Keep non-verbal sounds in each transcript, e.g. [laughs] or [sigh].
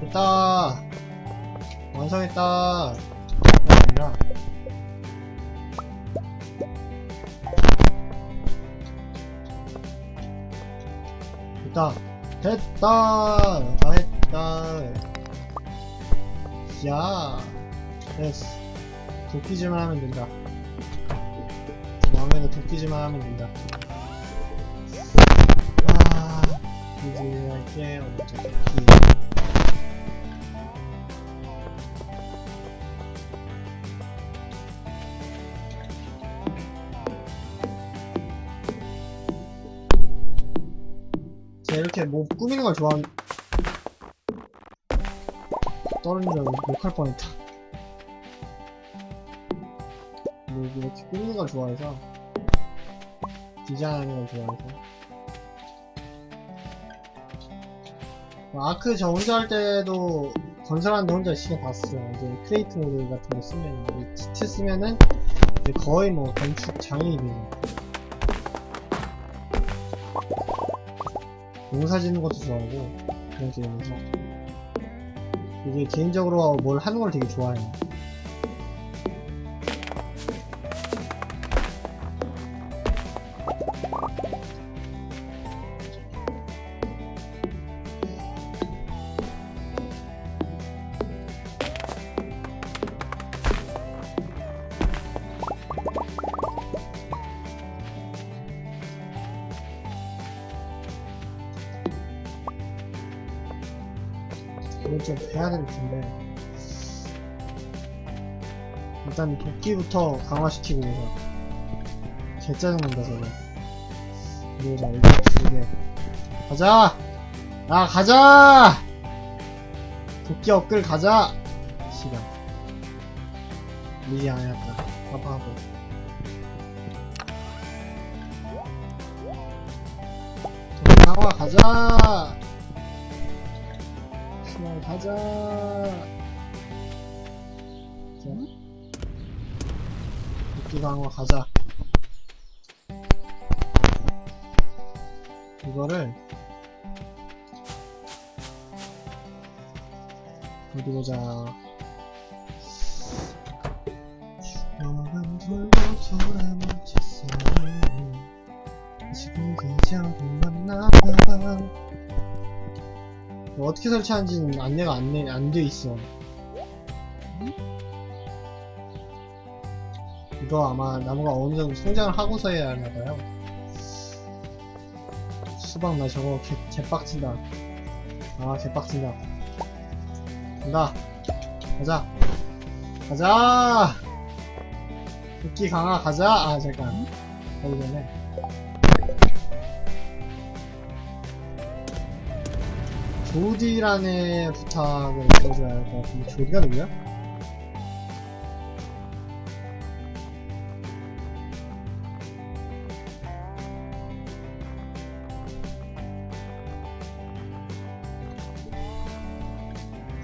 됐다! 완성했다! 아니라. 됐다! 됐다! 다 했다! 야! 됐어. 도끼질만 하면 된다. 다음에는 도끼질만 하면 된다. 아, 이제 할게, 어쩌 도끼. 이렇게 뭐 꾸미는 걸 좋아하는 떨어진 줄 알고 욕할 뻔했다. 뭐 이렇게 꾸미는 걸 좋아해서 디자인하는 걸 좋아해서. 뭐 아크 저 혼자 할 때도 건설하는데 혼자 써요. 이제 크레이트 모드 같은 거 쓰면 이 치트 쓰면은 이제 거의 뭐 건축 장인이 되죠 농사 짓는 것도 좋아하고 그런 게임에서. 이게 개인적으로 뭘 하는 걸 되게 좋아해요 텐데 일단 도끼부터 강화시키고 개 짜증난다 저거 이러자 일단 두개 가자! 야 가자! 도끼 업글 가자! 시간. 미리 안 아파하고 도끼 강화 가자 시간 가자. 자, 도끼 강화 가자. 이거를 어디 보자. 지금 그저 만나봐. 어떻게 설치하는지는 안내가 안내 안돼 있어. 이거 아마 나무가 어느 정도 성장을 하고서 해야 하나 봐요. 수박 나 저거 개, 개빡친다. 아 개빡친다. 간다. 가자. 가자. 도끼 강화 가자. 아 잠깐. 가기 전에. 조디라는 부탁을 들어줘야 할 것 같은데 조디가 누구야?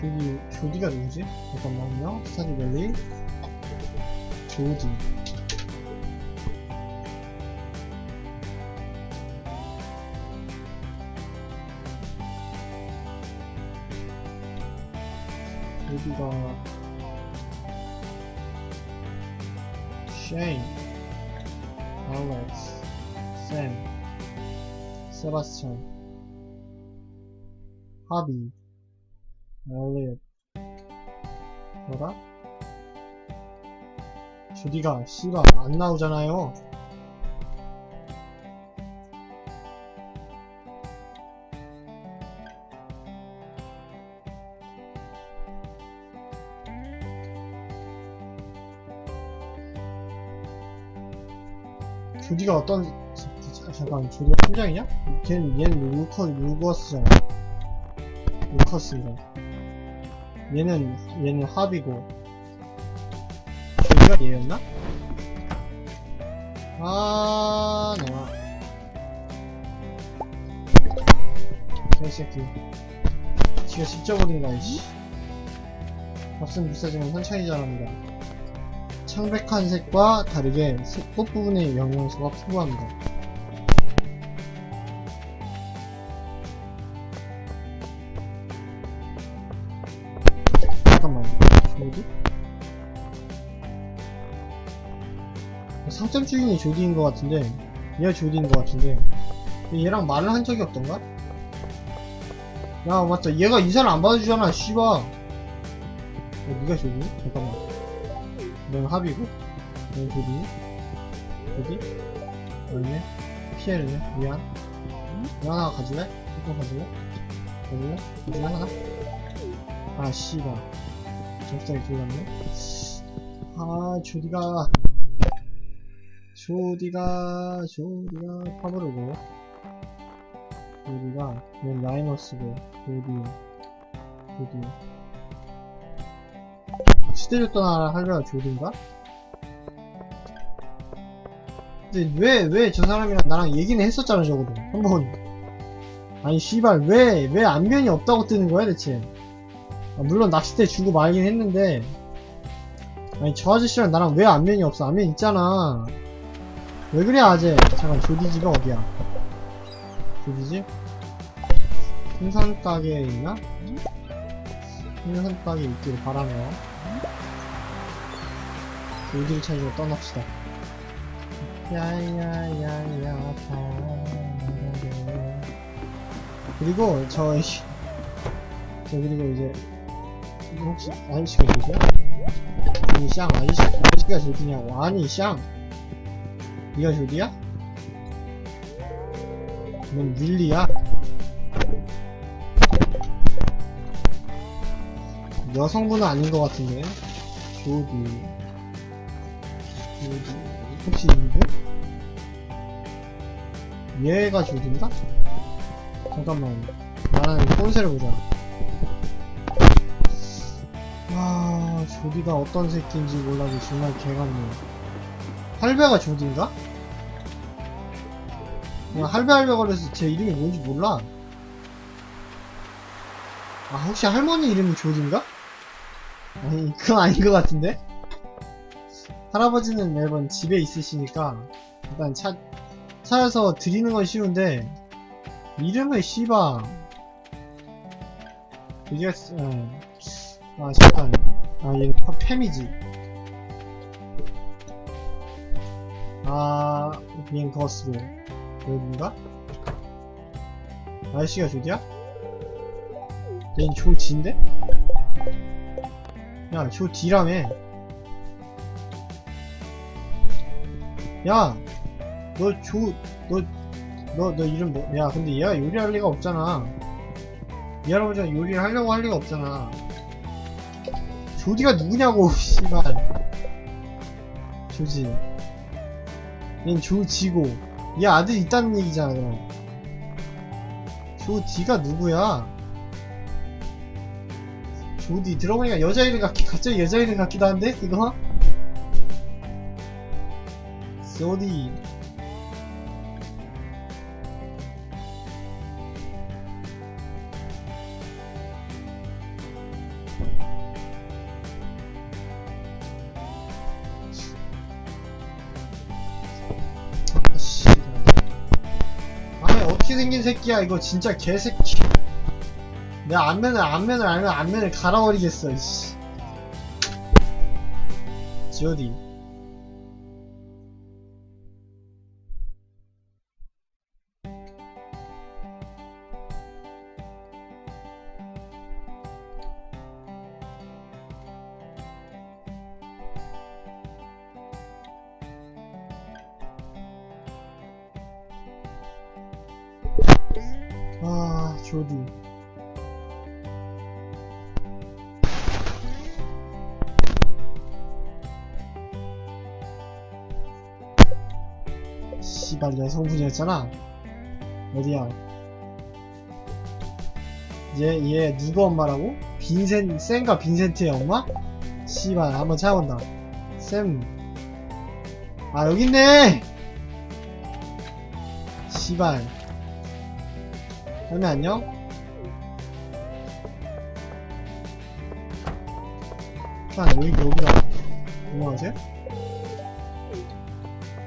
조디, 조디가 누구지? 잠깐만요. 스타디 밸리 조디 여기가 쉐인, 알렉스, 샘, 세바스찬, 하비, 엘리엇 뭐라? 주디가 씨가 안 나오잖아요. 조디가 어떤 자- 잠깐 조디가 팀장이냐? 걔는 얘는 루커 루거스잖아. 루커스인가? 얘는 얘는 합이고 조디가 얘였나? 아, 나. 개새끼. 지가 직접 어린다, 이씨. 값은 비싸지만 천천히 자랍니다. 창백한 색과 다르게 색- 꽃부분의 영양소가 풍부합니다. 잠깐만, 조디? 상점 주인이 조디인 것 같은데, 얘가 조디인 것 같은데, 얘랑 말을 한 적이 없던가? 야, 맞다. 얘가 이사를 안 받아주잖아, 씨발. 야, 니가 조디니? 잠깐만. 넌 합이고, 넌 조디니? 조디? 너네? 피에르네? 미안. 이거 하나 가질래? 이거 가질래? 가질래? 가질래 하나? 아, 씨발. 적당히 들어갔네? 아, 조디가. 조디가, 조디가 파브르고. 조디가, 얘 마이너스고, 조디, 조디. 시대를 떠나라 할배가 조디인가? 근데 왜, 왜 저 사람이랑 나랑 얘기는 했었잖아, 적어도. 한 번. 아니, 씨발, 왜, 왜 안면이 없다고 뜨는 거야, 대체? 아, 물론 낚싯대 주고 말긴 했는데, 아니, 저 아저씨랑 나랑 왜 안면이 없어? 안면 있잖아. 왜 그래, 아재? 잠깐, 조디지가 어디야? 조디지? 생선 가게에 있나? 생선 가게에 있기를 바라며. 조디를 찾으러 떠납시다. 야야야야. 그리고, 저, 씨, 저, 그리고 이제, 혹시, 아저씨가 누구야? 아니, 샹, 아저씨, 아저씨가 조디냐고. 아니, 샹. 니가 조디야? 넌 윌리야? 여성분은 아닌 것 같은데. 조디. 조디. 혹시 이분? 얘가 조디인가? 잠깐만. 나는 폰세를 보자. 아, 조디가 어떤 새끼인지 몰라도 정말 개같네. 할배가 조디인가? 그냥 할배 할배 거려서 제 이름이 뭔지 몰라. 아, 혹시 할머니 이름이 조디인가? 아니, 그건 아닌 것 같은데? 할아버지는 매번 집에 있으시니까, 일단 차, 차에서 드리는 건 쉬운데, 이름을 씨바. 그게, 어, 아, 잠깐. 아, 얘는 파- 팸이지. 아, 얘는 거스고. 여긴가? 아저씨가 조디야? 얘는 조지인데? 야, 조디라며. 야, 너 조, 너, 너, 너 이름 뭐, 야, 근데 얘가 요리할 리가 없잖아. 이 할아버지가 요리를 하려고 할 리가 없잖아. 조디가 누구냐고, [laughs] 씨발. 조지. 얜 조지고, 얘 아들이 있다는 얘기잖아, 그럼. 조디가 누구야? 조디, 들어보니까 여자 이름 같기, 갑자기 여자 이름 같기도 한데, 이거? 씨. 아니 어떻게 생긴 새끼야 이거 진짜 개새끼 내 안면을 안면을 알면 안면을 갈아버리겠어 씨. 지오디 씨발 여성분이었잖아 어디야 얘 얘 누구 엄마라고? 빈센 센가 빈센트의 엄마? 씨발 한번 찾아본다 쌤. 아, 여기 있네! 씨발. 할매 안녕? 자, 여기, 여기다. 안녕하세요?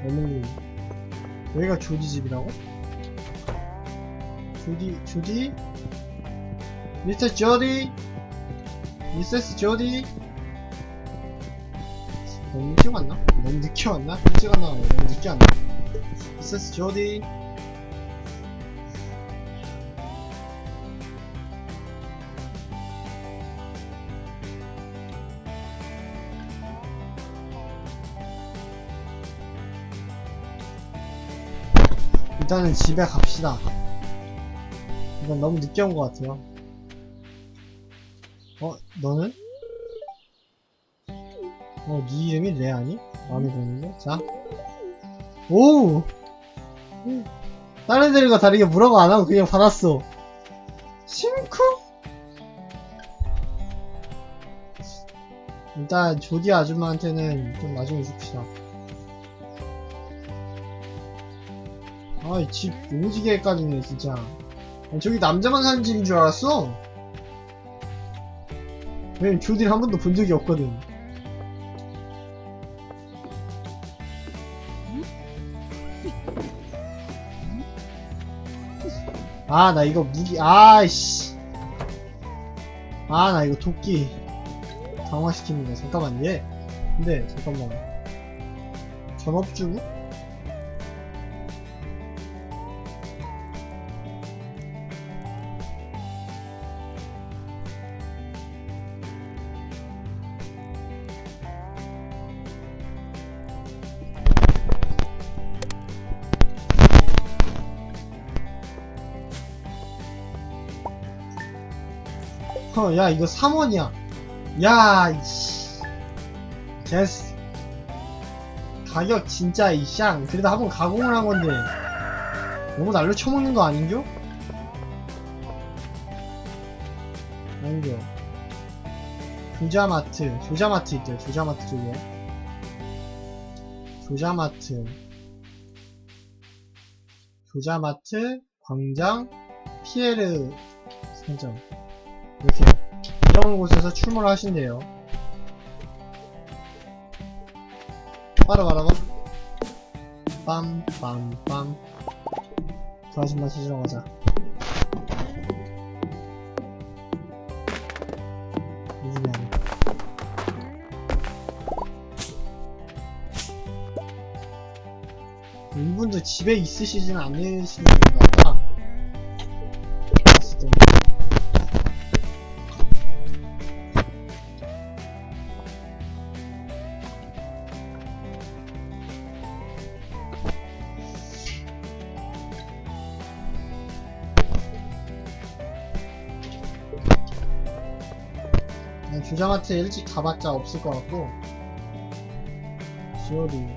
어머님. 여기가 조디 집이라고? 조디, 조디? 미스터 조디? 미세스 조디? 너무 일찍 왔나? 너무 늦게 왔나? 일찍 왔나? 너무 늦게 왔나? 미세스 조디? 일단은 집에 갑시다. 이건 너무 늦게 온 것 같아요. 어, 너는? 어, 네 이름이 레 아니? 마음에 드는데? 자. 오! 다른 애들과 다르게 뭐라고 안 하고 그냥 받았어. 심쿵? 일단, 조디 아줌마한테는 좀 나중에 줍시다. 아이, 집 오지게 헷갈리네, 진짜. 아니, 저기 남자만 사는 집인 줄 알았어. 왜냐면 조디를 한 번도 본 적이 없거든. 아, 나 이거 무기, 아이씨. 아, 나 이거 도끼. 강화시킵니다. 잠깐만, 얘. 근데, 잠깐만. 전업주부? 어, 야, 이거 3원이야. 야, 이씨. 제스. 가격 진짜, 이샹. 그래도 한번 가공을 한 건데. 너무 날로 쳐먹는 거 아닌겨? 아닌겨. 조자마트. 조자마트 있대요, 조자마트 쪽에. 조자마트. 조자마트, 광장, 피에르 상점. 이렇게 이런 곳에서 출몰을 하신대요. 빠라바라바 빰빰빰 그 아줌마 찾으러 가자. 요즘에 안 해. 이분도 집에 있으시진 않으시는 것같 주장한테 일찍 가봤자 없을 것 같고 지오리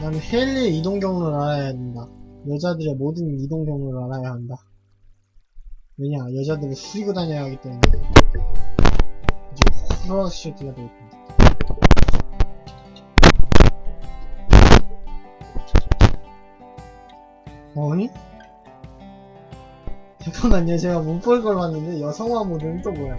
나는 헬리의 이동 경로를 알아야 된다. 여자들의 모든 이동 경로를 알아야 한다. 왜냐, 여자들은 수리고 다녀야 하기 때문에. 이제 호러시 셔츠가 되겠다. 어니? 잠깐만요, 제가 못 볼 걸 봤는데, 여성화 모드는 또 뭐야?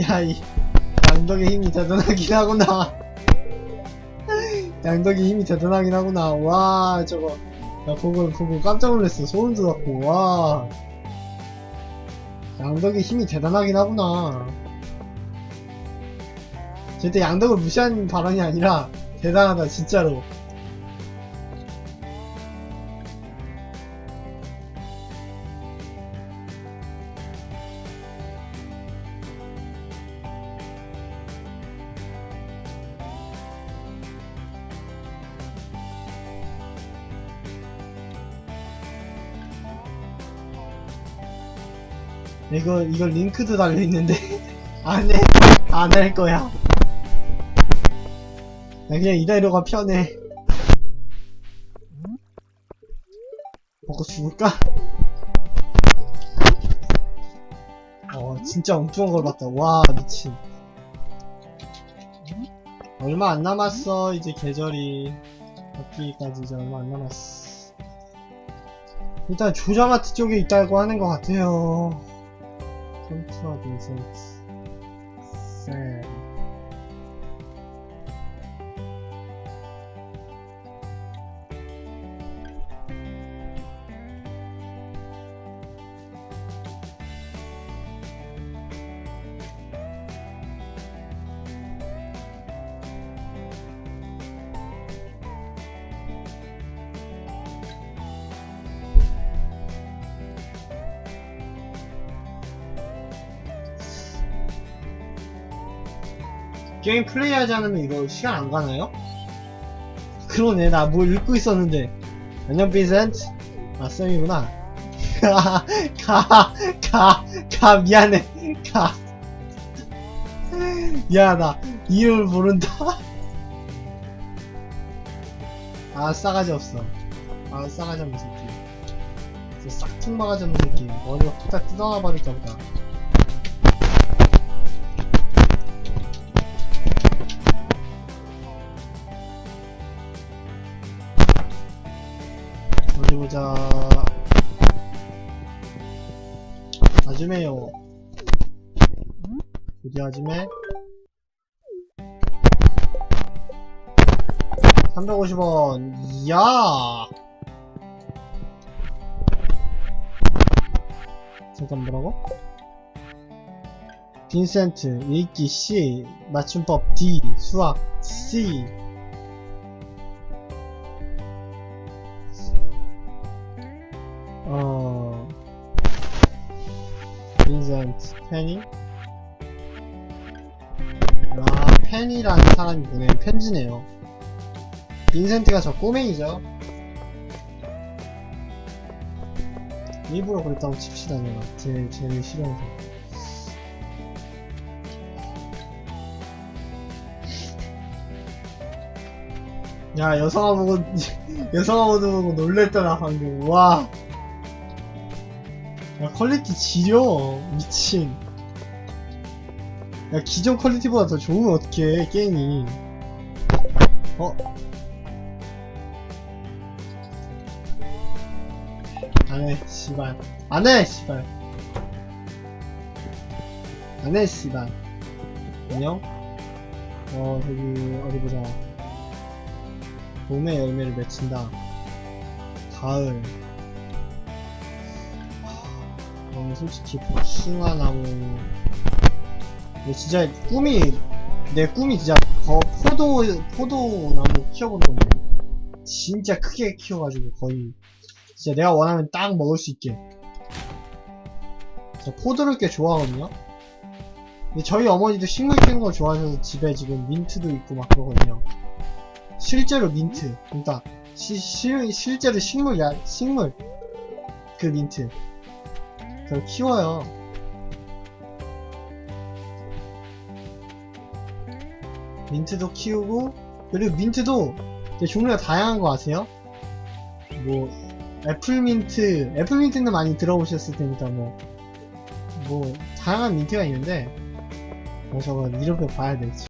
야, 이, 양덕의 힘이 대단하긴 하구나. [laughs] 양덕의 힘이 대단하긴 하구나. 와, 저거. 나 보고, 보고 깜짝 놀랐어. 소름 돋았고, 와. 양덕의 힘이 대단하긴 하구나. 절대 양덕을 무시한 발언이 아니라, 대단하다, 진짜로. 이거, 이거 링크도 달려 있는데. [laughs] 안 해. 안 할 거야. 나 그냥 이대로가 편해. 먹고 죽을까? 어, 진짜 엉뚱한 걸 봤다. 와, 미친. 얼마 안 남았어, 이제 계절이. 바뀌기까지 이제 얼마 안 남았어. 일단 조자마트 쪽에 있다고 하는 것 같아요. 컨트라 빈 게임 플레이하지 않으면 이거 시간 안 가나요? 그러네 나뭐 읽고 있었는데. 안녕 빈센트. 아 쌤이구나. [laughs] 가가 가 미안해. 가. 미안하다. 이름을 모른다. 아 싸가지 없어. 아 싸가지 없는 새끼. 싹퉁 막아지 없는 새끼. 머리가 푹딱 뜯어놔 버릴까 보다 보자. 아즈메요. 어디 아즈메? 350원. 이야! 잠깐 뭐라고? 빈센트, 읽기 C, 맞춤법 D, 수학 C. 어, 빈센트, 페니? 아, 페니라는 사람이 보낸 편지네요. 빈센트가 저 꼬맹이죠. 일부러 그랬다고 칩시다, 내가. 제, 쟤를 싫어해서. 야, 여성아 보고, 여성아 보고 놀랬더라, 방금. 와. 야, 퀄리티 지려. 미친. 야, 기존 퀄리티보다 더 좋으면 어떡해, 게임이. 어? 안 해, 씨발. 안 해, 씨발. 안 해, 씨발. 안녕? 어, 저기, 어디 보자. 봄의 열매를 맺힌다. 가을. 어, 솔직히 복숭아 나무. 근데 진짜 꿈이 내 꿈이 진짜 거, 포도 포도 나무 키워보는 건데 진짜 크게 키워가지고 거의 진짜 내가 원하면 딱 먹을 수 있게. 포도를 꽤 좋아하거든요? 근데 저희 어머니도 식물 키우는 걸 좋아하셔서 집에 지금 민트도 있고 막 그러거든요. 실제로 민트 그러니까 시, 실, 실제로 식물 야 식물. 그 민트 그걸 키워요. 민트도 키우고, 그리고 민트도 종류가 다양한 거 아세요? 뭐, 애플민트, 애플민트는 많이 들어보셨을 테니까 뭐, 뭐, 다양한 민트가 있는데, 뭐 저거 이름표 봐야 돼.